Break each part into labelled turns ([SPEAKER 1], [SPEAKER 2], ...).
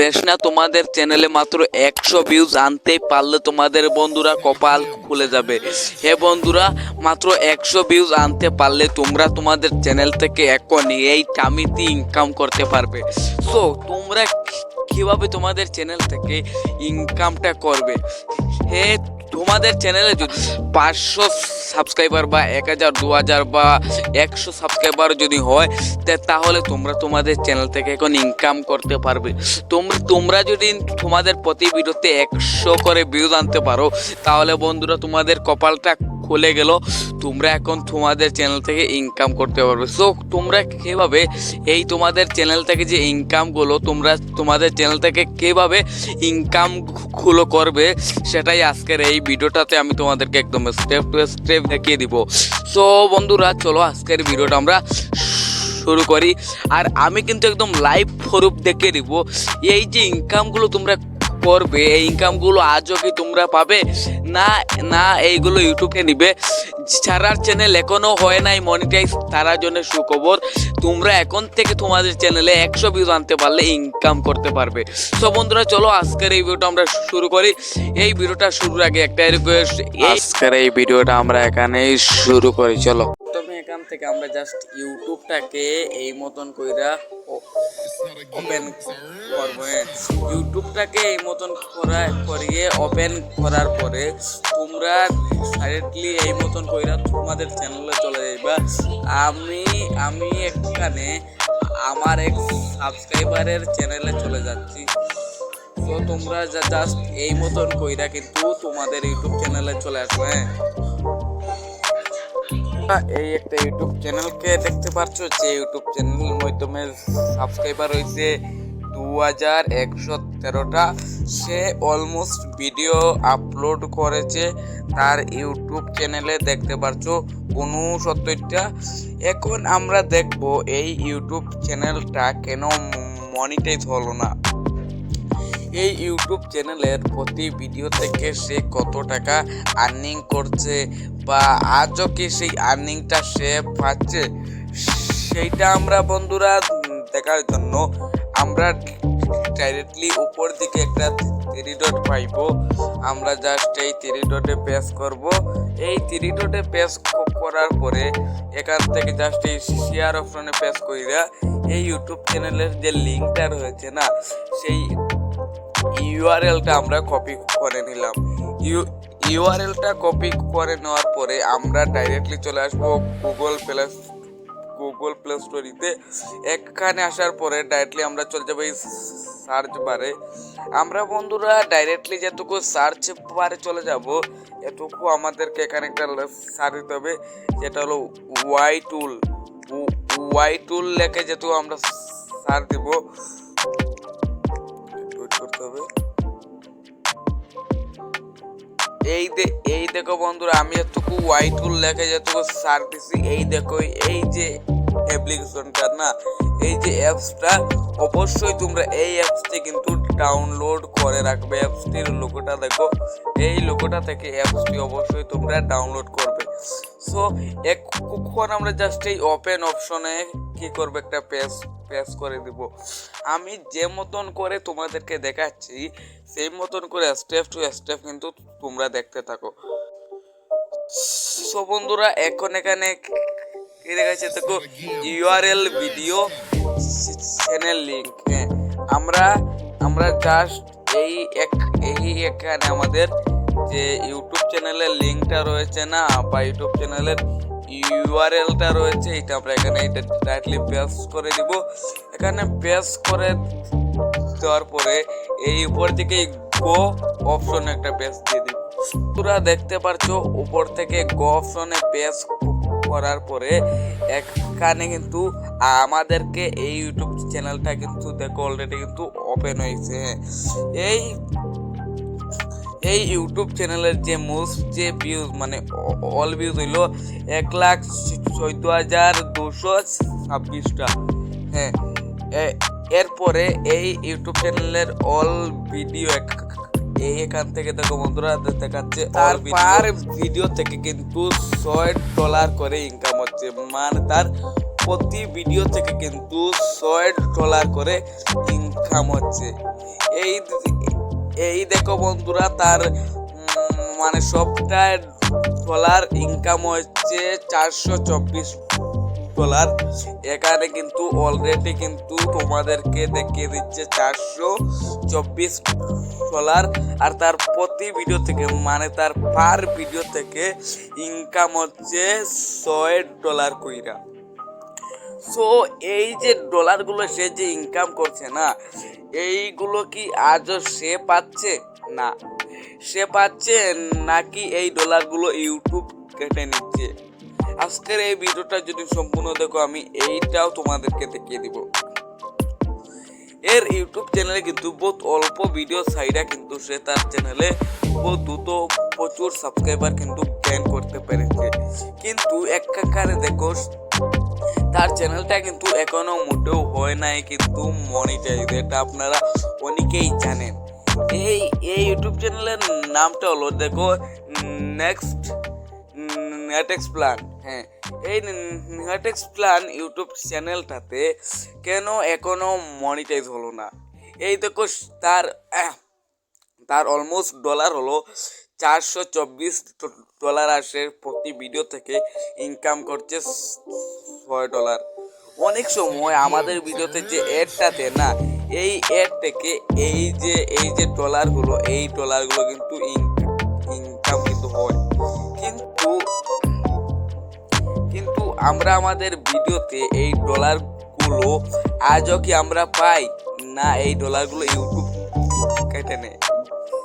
[SPEAKER 1] বেশ না, তোমাদের চ্যানেলে মাত্র একশো ভিউজ আনতে পারলে তোমাদের বন্ধুরা কপাল খুলে যাবে। হে বন্ধুরা, মাত্র একশো ভিউজ আনতে পারলে তোমরা তোমাদের চ্যানেল থেকে এখনই এই টামিতে ইনকাম করতে পারবে। সো তোমরা কীভাবে তোমাদের চ্যানেল থেকে ইনকামটা করবে? হে তোমাদের চ্যানেলে যদি পাঁচশো সাবস্ক্রাইবার বা এক হাজার, দু হাজার বা একশো সাবস্ক্রাইবার যদি হয় তাহলে তোমরা তোমাদের চ্যানেল থেকে এখন ইনকাম করতে পারবে। তোমরা তোমরা যদি তোমাদের প্রতি ভিডিওতে একশো করে ভিউজ আনতে পারো, তাহলে বন্ধুরা তোমাদের কপালটা খুলে গেল। তোমরা এখন তোমাদের চ্যানেল থেকে ইনকাম করতে পারবে। সো তোমরা কীভাবে এই তোমাদের চ্যানেল থেকে যে ইনকামগুলো তোমরা তোমাদের চ্যানেল থেকে কীভাবে ইনকামগুলো করবে, সেটাই আজকের এই ভিডিওটাতে আমি তোমাদেরকে একদম স্টেপ টু স্টেপ দেখিয়ে দিব। সো বন্ধুরা, চলো আজকের ভিডিওটা আমরা শুরু করি। আর আমি কিন্তু একদম লাইভ প্রুফ দেখিয়ে দিব। এই যে ইনকামগুলো তোমরা করবে? এই ইনকামগুলো আজও কি তোমরা পাবে? না না, এইগুলো ইউটিউবে নিবে। যারার চ্যানেল এখনও হয় নাই মনিটাইজ তারা জন্য সুখবর, তোমরা এখন থেকে তোমাদের চ্যানেলে একশো ভিউজ আনতে পারলে ইনকাম করতে পারবে। সো বন্ধুরা, চলো আজকের এই ভিডিওটা আমরা শুরু করি। এই ভিডিওটা শুরুর আগে একটা রিকোয়েস্ট আজকের এই ভিডিওটা আমরা এখানেই শুরু করি, চলো। থেকে আমরা জাস্ট ইউটিউবটাকে এই মতন কইরা ওপেন করব হ্যাঁ। ইউটিউবটাকে এই মতন করা, করিয়ে ওপেন করার পরে তোমরা ডাইরেক্টলি এই মতন কইরা তোমাদের চ্যানেলে চলে যাইবা। আমি আমি এখানে আমার এক সাবস্ক্রাইবারের চ্যানেলে চলে যাচ্ছি। তো তোমরা জাস্ট এই মতন কইরা কিন্তু তোমাদের ইউটিউব চ্যানেলে চলে আসবে হ্যাঁ। এই একটা ইউটিউব চ্যানেলকে দেখতে পাচ্ছ যে ইউটিউব চ্যানেল মাধ্যমে সাবস্ক্রাইবার হয়েছে দু হাজার একশো তেরোটা। সে অলমোস্ট ভিডিও আপলোড করেছে তার ইউটিউব চ্যানেলে দেখতে পাচ্ছ উনসত্তরটা। এখন আমরা দেখব এই ইউটিউব চ্যানেলটা কেন মনিটাইজ হলো না। এই ইউটিউব চ্যানেলের প্রতি ভিডিও থেকে সে কত টাকা আর্নিং করছে বা আজও কি সেই আর্নিংটা সে পাচ্ছে, সেইটা আমরা বন্ধুরা দেখার জন্য আমরা ডাইরেক্টলি উপর দিকে একটা থ্রি ডট পাইবো। আমরা জাস্ট এই থ্রি ডটে প্রেস করব। এই থ্রি ডটে প্রেস করার পরে এখান থেকে জাস্ট এই শেয়ার অপশনে প্রেস কইরা এই ইউটিউব চ্যানেলের যে লিঙ্কটা রয়েছে না, সেই ইউআরএলটা আমরা কপি করে নিলাম। ইউ ইউআরএলটা কপি করে নেওয়ার পরে আমরা ডাইরেক্টলি চলে আসব গুগল প্লে গুগল প্লে স্টোরিতে এখানে আসার পরে ডাইরেক্টলি আমরা চলে যাব এই সার্চ বারে আমরা বন্ধুরা ডাইরেক্টলি যেটুকু সার্চ বারে চলে যাব, এটুকু আমাদেরকে এখানে একটা সার্চ দিতে হবে। যেটা হলো ওয়াই টুল ওয়াই টুল লেখে যেহেতু আমরা সার্চ দিব। হবে। এই এই দেখো বন্ধুরা, আমি এতটুকু ওয়াই টুল লেখে যেটুকু সার দিছি, এই দেখো, এই যে অ্যাপ্লিকেশনটা না, এই যে অ্যাপসটা অবশ্যই তোমরা এই অ্যাপসটি কিন্তু ডাউনলোড করে রাখবে। অ্যাপসটির লোগোটা দেখো, এই লোগোটা থেকে অ্যাপসটি অবশ্যই তোমরা ডাউনলোড করবে। সো এখন আমরা জাস্ট এই ওপেন অপশনে কি করবে একটা পেজ পেজ করে দিব। আমি যে মতন করে তোমাদেরকে দেখাচ্ছি, সেই মতন করে স্টেপ টু স্টেপ কিন্তু তোমরা দেখতে থাকো। সো বন্ধুরা, এখন এখানে কি দেখাচ্ছে দেখো ইউআরএল ভিডিও চ্যানেল লিংক হ্যাঁ। আমরা আমরা জাস্ট এই এক, এই এখানে আমাদের যে ইউটিউব চ্যানেলের লিঙ্কটা রয়েছে না, বা ইউটিউব চ্যানেলের ইউআরএলটা রয়েছে, এটা আমরা এখানে এটা ডাইরেক্টলি পেস্ট করে দিব। এখানে পেস্ট করে দেওয়ার পরে এই উপর থেকে গো অপশনে একটা পেজ দিয়ে দিব। তোরা দেখতে পারছ, উপর থেকে গো অপশনে পেজ করার পরে এখানে কিন্তু আমাদেরকে এই ইউটিউব চ্যানেলটা কিন্তু দেখো অলরেডি কিন্তু ওপেন হয়েছে। হ্যাঁ এই এই ইউটিউব চ্যানেলের যে মোস্ট যে ভিউজ মানে অল ভিউজ হইল এক লাখ চোদ্দ হাজার দুশো ছাব্বিশটা। হ্যাঁ এ- এরপরে এই ইউটিউব চ্যানেলের অল ভিডিও এই এখান থেকে দেখো বন্ধুরা দেখাচ্ছে তার পার ভিডিও থেকে কিন্তু ছয় ডলার করে ইনকাম হচ্ছে। মানে তার প্রতি ভিডিও থেকে কিন্তু ছয় ডলার করে ইনকাম হচ্ছে। এই এই দেখো বন্ধুরা, তার মানে সবটায় ডলার ইনকাম হচ্ছে চারশো চব্বিশ ডলার এখানে কিন্তু অলরেডি কিন্তু তোমাদেরকে দেখিয়ে দিচ্ছে চারশো চব্বিশ ডলার আর তার প্রতি ভিডিও থেকে মানে তার পার ভিডিও থেকে ইনকাম হচ্ছে ছয় ডলার কইরা। সো এই যে ডলারগুলো সে যে ইনকাম করছে না, এইগুলো কি আজও সে পাচ্ছে? না। সে পাচ্ছে নাকি এই ডলারগুলো ইউটিউব কেটে নিচ্ছে? আজকের এই ভিডিওটা যদি সম্পূর্ণ দেখো, আমি এইটাও তোমাদেরকে দেখিয়ে দিব। এর ইউটিউব চ্যানেলে কিন্তু বহুত অল্প ভিডিও সাইডা কিন্তু সে তার চ্যানেলে বহুত দ্রুত প্রচুর সাবস্ক্রাইবার কিন্তু গেইন করতে পেরেছে। কিন্তু এককারে দেখো তার চ্যানেলটা কিন্তু এখনও মোটেও হয় নাই, কিন্তু মনিটাইজ এটা আপনারা অনেকেই জানেন। এই এই ইউটিউব চ্যানেলের নামটা হলো, দেখো নেক্সট নেটেক্স প্ল্যান হ্যাঁ। এই নেটেক্স প্ল্যান ইউটিউব চ্যানেলটাতে কেন এখনও মনিটাইজ হলো না? এই দেখো, তার তার অলমোস্ট ডলার হলো চারশো চব্বিশ ডলার আসে প্রতি ভিডিও থেকে ইনকাম করছে ছয় ডলার। অনেক সময় আমাদের ভিডিওতে যে অ্যাডটা দেয় না, এই অ্যাড থেকে এই যে এই যে ডলারগুলো এই ডলারগুলো কিন্তু ইনকাম কিন্তু হয়। কিন্তু কিন্তু আমরা আমাদের ভিডিওতে এই ডলারগুলো আজও কি আমরা পাই? না, এই ডলারগুলো ইউটিউব কেটে নেয়।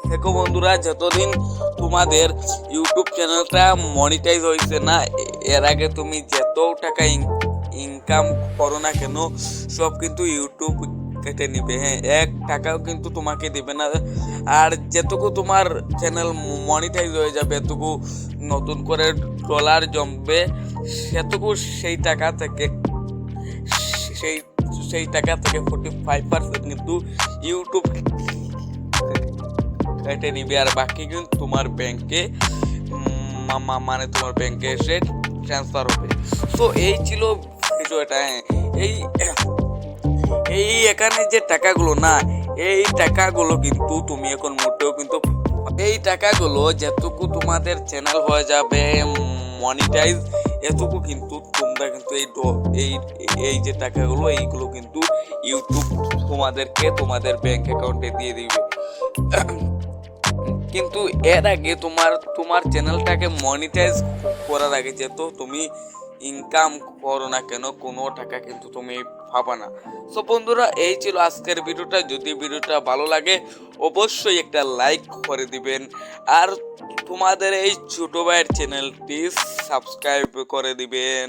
[SPEAKER 1] দেখো বন্ধুরা, যতদিন তোমাদের ইউটিউব চ্যানেলটা মনিটাইজ হয়েছে না এর আগে তুমি যত টাকা ইনকাম করো না কেন, সব কিন্তু ইউটিউব কেটে নিবে হ্যাঁ? এক টাকাও কিন্তু তোমাকে দেবে না। আর যেটুকু তোমার চ্যানেল মনিটাইজ হয়ে যাবে এতটুকু নতুন করে ডলার জমবে, সেটুকু সেই টাকা থেকে, সেই সেই টাকা থেকে ফোর্টি ফাইভ পার্সেন্ট কিন্তু ইউটিউব কেটে নিবে। আর বাকি কিন্তু তোমার ব্যাংকে মানে তোমার ব্যাংকে এসে ট্রান্সফার হবে। তো এই ছিল ভিডিওটা হ্যাঁ। এই এই এখানে যে টাকাগুলো না, এই টাকাগুলো কিন্তু তুমি এখন মোটেও কিন্তু এই টাকাগুলো যেটুকু তোমাদের চ্যানেল হয়ে যাবে মনিটাইজ এটুকু কিন্তু তোমরা কিন্তু এই এই এই যে টাকাগুলো, এইগুলো কিন্তু ইউটিউব তোমাদেরকে তোমাদের ব্যাংক অ্যাকাউন্টে দিয়ে দিবে। কিন্তু এর আগে তোমার তোমার চ্যানেলটাকে মনিটাইজ করার আগে যেহেতু তুমি ইনকাম করো না কেন, কোনো টাকা কিন্তু তুমি পাবা না। সো বন্ধুরা, এই ছিল আজকের ভিডিওটা। যদি ভিডিওটা ভালো লাগে, অবশ্যই একটা লাইক করে দিবেন। আর তোমাদের এই ছোটো ভাইয়ের চ্যানেলটি সাবস্ক্রাইব করে দিবেন।